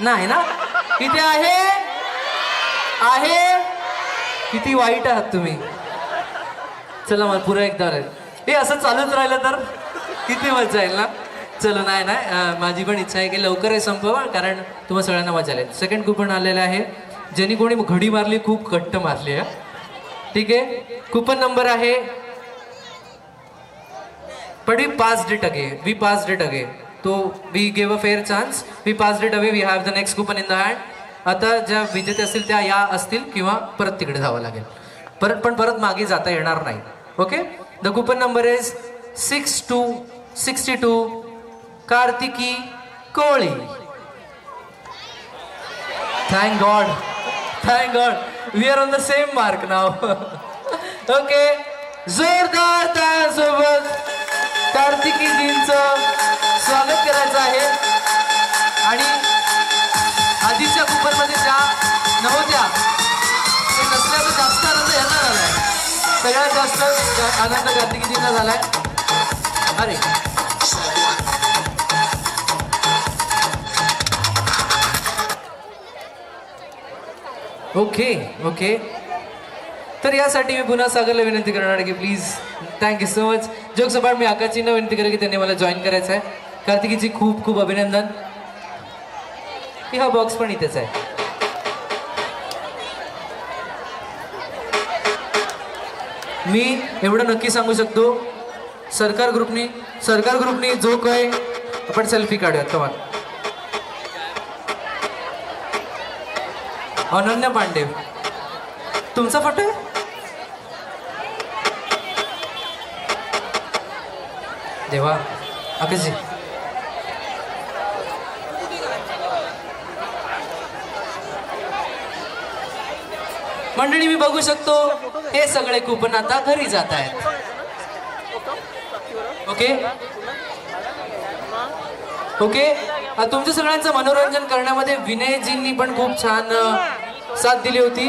नाही ना? किती आहे? आहे? किती वाईट आहात तुम्ही? चला मला पुरा एकदा हे असं चालूच राहिलं तर किती मजा येईल ना? चलो नाही नाही. माझी पण इच्छा आहे की लवकर हे संपवा कारण तुम्हाला सगळ्यांना मजा आली. सेकंड कुपन आलेलं आहे. ज्यांनी कोणी घडी मारली खूप घट्ट मारली आहे. ठीक आहे? कुपन नंबर आहे. पण we push date again we पाच that ago to we gave a fair chance we pass that away we have the next coupon in the hand आता ज्या विजेते असतील त्या या असतील किंवा परत तिकडे जावं लागेल. परत पण परत मागे जाता येणार नाही. Okay the coupon number is six two sixty two Kartiki Koli. Thank God thank God we are on the same mark now okay जोरदार त्यासोबत कार्तिकीजींचं स्वागत करायचं आहे. आणि आधीच्या कुपनमध्ये ज्या नव्हत्या ते नसल्याचा जास्त आनंद यांना आहे सगळ्यात जास्त आनंद कार्तिकीजींना आहे अरे. Okay okay. तर यासाठी मी पुन्हा सागरला विनंती करणार आहे की please thank you so much joke सपाट मी आकाशजींना विनंती करेन की त्यांनी मला जॉईन करायचं आहे. कार्तिकीची खूप खूप अभिनंदन. की हा बॉक्स पण इथेच आहे. मी एवढं नक्की सांगू शकतो सरकार ग्रुपनी सरकार ग्रुपनी जो काय आपण सेल्फी काढूयात कमाल अनन्या पांडे. तुमचा फोटो आहे? देवा आकाशजी मंडळी मी बघू शकतो हे सगळे कुपन आता घरी जात आहेत. ओके ओके तुमच्या सगळ्यांचं मनोरंजन करण्यामध्ये विनयजींनी पण खूप छान साथ दिली होती.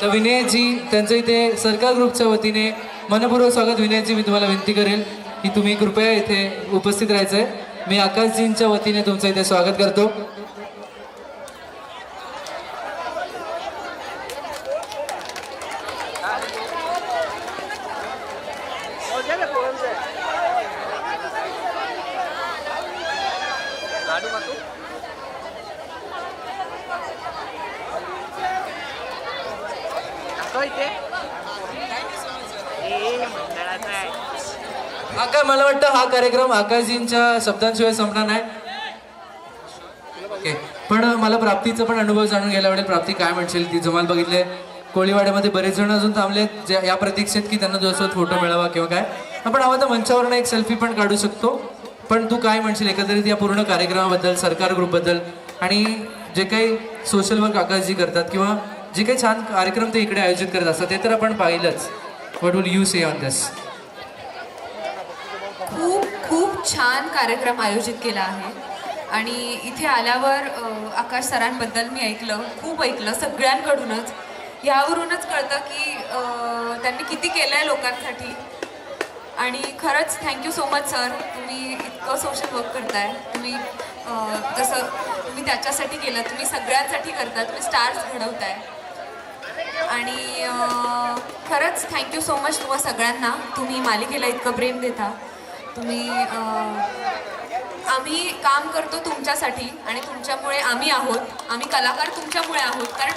तर विनयजी त्यांचं इथे सरकार ग्रुपच्या वतीने मनपूर्वक स्वागत. विनयजी मी तुम्हाला विनंती करेल की तुम्ही कृपया इथे उपस्थित राहायचं आहे मी आकाशजींच्या वतीने तुमचं इथे स्वागत करतो. काय मला वाटतं हा कार्यक्रम आकाशजींच्या शब्दांशिवाय संपणार नाही. ओके पण मला प्राप्तीचा पण अनुभव जाणून घ्यायला आवडेल. प्राप्ती काय म्हणशील ती जमाल बघितले. कोळीवाड्यामध्ये बरेच जण अजून थांबलेत ज्या या प्रतीक्षेत की त्यांना जो फोटो मिळावा किंवा काय. आपण हवा तर मंचावरनं एक सेल्फी पण काढू शकतो. पण तू काय म्हणशील? एकंदरीत या पूर्ण कार्यक्रमाबद्दल सरकार ग्रुपबद्दल आणि जे काही सोशल वर्क आकाशजी करतात किंवा जे काही छान कार्यक्रम ते इकडे आयोजित करत असतात ते तर आपण पाहिलंच. What will you say on this खूप खूप छान कार्यक्रम आयोजित केला आहे. आणि इथे आल्यावर आकाश सरांबद्दल मी ऐकलं खूप ऐकलं सगळ्यांकडूनच. यावरूनच कळतं की त्यांनी किती केलं आहे लोकांसाठी. आणि खरंच थँक्यू सो मच सर तुम्ही इतकं सोशल वर्क करताय. तुम्ही जसं तसं तुम्ही त्याच्यासाठी केलं तुम्ही सगळ्यांसाठी करता तुम्ही स्टार्स घडवताय. आणि खरंच थँक्यू सो मच तुम्हा सगळ्यांना. तुम्ही मालिकेला इतकं प्रेम देता. तुम्ही आम्ही काम करतो तुमच्यासाठी आणि तुमच्यामुळे आम्ही आहोत. आम्ही कलाकार तुमच्यामुळे आहोत. कारण